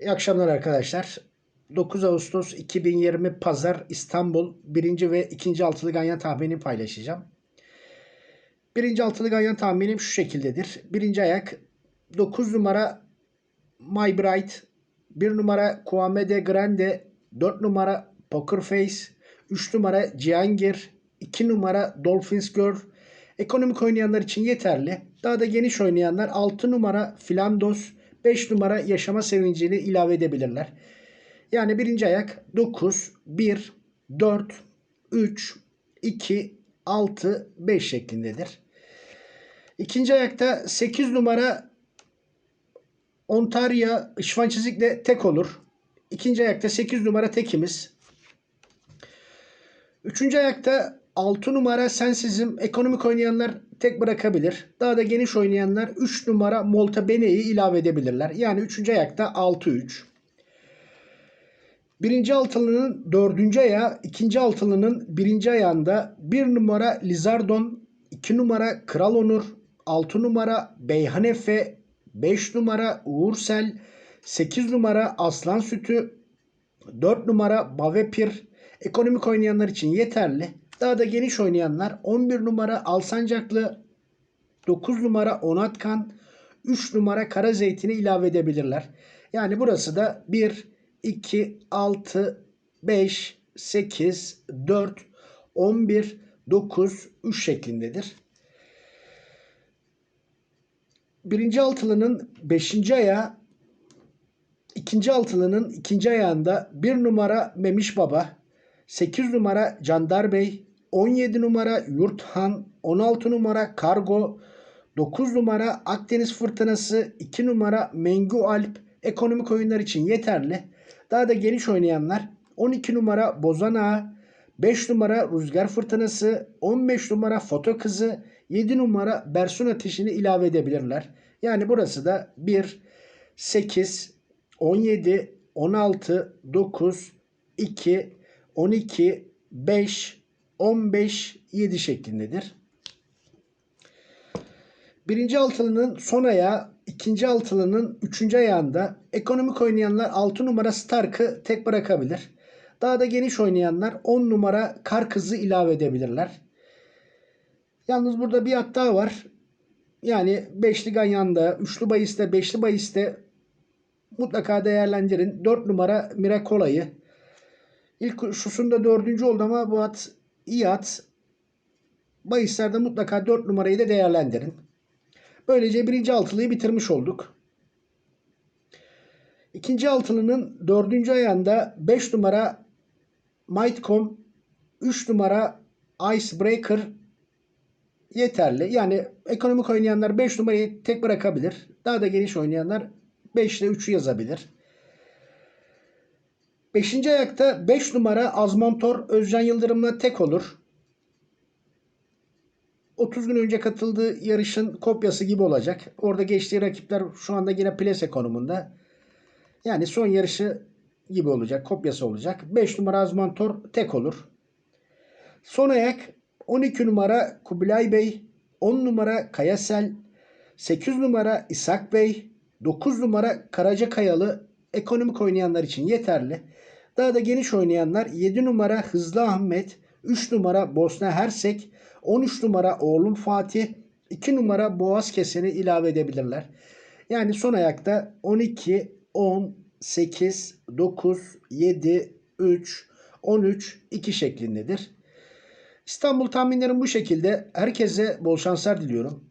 İyi akşamlar arkadaşlar. 9 Ağustos 2020 Pazar İstanbul 1. ve 2. altılı ganyan tahminini paylaşacağım. 1. altılı ganyan tahminim şu şekildedir. Birinci ayak 9 numara My Bride, 1 numara Kwame de Grande, 4 numara Poker Face, 3 numara Cihangir, 2 numara Dolphins Girl. Ekonomik oynayanlar için yeterli. Daha da geniş oynayanlar 6 numara Flandos, 5 numara Yaşama Sevincini ilave edebilirler. Yani birinci ayak 9, 1, 4, 3, 2, 6, 5 şeklindedir. İkinci ayakta 8 numara Ontario şıvan çizikle tek olur. İkinci ayakta 8 numara tekimiz. Üçüncü ayakta 6 numara sensizim ekonomik oynayanlar tek bırakabilir. Daha da geniş oynayanlar 3 numara Molta Bene'yi ilave edebilirler. Yani üçüncü ayakta 6-3. Birinci altılının dördüncü ayağı, ikinci altılının birinci ayağında bir numara Lizardon, iki numara Kral Onur, altı numara Beyhan Efe, beş numara Uğursel, sekiz numara Aslan Sütü, dört numara Bavepir, ekonomik oynayanlar için yeterli. Daha da geniş oynayanlar 11 numara Alsancaklı, 9 numara Onatkan, 3 numara Kara Zeytin'i ilave edebilirler. Yani burası da 1, 2, 6, 5, 8, 4, 11, 9, 3 şeklindedir. Birinci altılının beşinci ayağı ikinci altılının ikinci ayağında bir numara Memiş Baba, 8 numara Candar Bey, 17 numara Yurthan, 16 numara Kargo, 9 numara Akdeniz Fırtınası, 2 numara Mengu Alp ekonomik oyunlar için yeterli. Daha da geniş oynayanlar 12 numara Bozan Ağa, 5 numara Rüzgar Fırtınası, 15 numara Foto Kızı, 7 numara Bersun Ateşi'ni ilave edebilirler. Yani burası da 1, 8, 17, 16, 9, 2, 12, 5, 15, 7 şeklindedir. Birinci altılının son ayağı, ikinci altılının üçüncü ayağında ekonomik oynayanlar 6 numara Stark'ı tek bırakabilir. Daha da geniş oynayanlar 10 numara Kar Kızı ilave edebilirler. Yalnız burada bir hat daha var. Yani beşli ganyanda, üçlü bahiste, beşli bahiste mutlaka değerlendirin. 4 numara Miracola'yı. İlk şusunda dördüncü oldu ama bu at iyi at. Bahislerde mutlaka 4 numarayı da değerlendirin. Böylece birinci altılıyı bitirmiş olduk. İkinci altılının dördüncü ayağında 5 numara Mightcom, 3 numara Icebreaker yeterli. Yani ekonomik oynayanlar 5 numarayı tek bırakabilir. Daha da geniş oynayanlar 5 ile 3'ü yazabilir. Beşinci ayakta 5 numara Azmontor Özcan Yıldırım'la tek olur. 30 gün önce katıldığı yarışın kopyası gibi olacak. Orada geçtiği rakipler şu anda yine plase konumunda. Yani son yarışı gibi olacak. Kopyası olacak. 5 numara Azmantor tek olur. Son ayak 12 numara Kubilay Bey, 10 numara Kayasel, 8 numara İshak Bey, 9 numara Karaca Kayalı ekonomik oynayanlar için yeterli. Daha da geniş oynayanlar 7 numara Hızlı Ahmet, 3 numara Bosna Hersek, 13 numara Oğlum Fatih, 2 numara Boğaz Keseni ilave edebilirler. Yani son ayakta 12, 10, 8, 9, 7, 3, 13, 2 şeklindedir. İstanbul tahminlerim bu şekilde. Herkese bol şanslar diliyorum.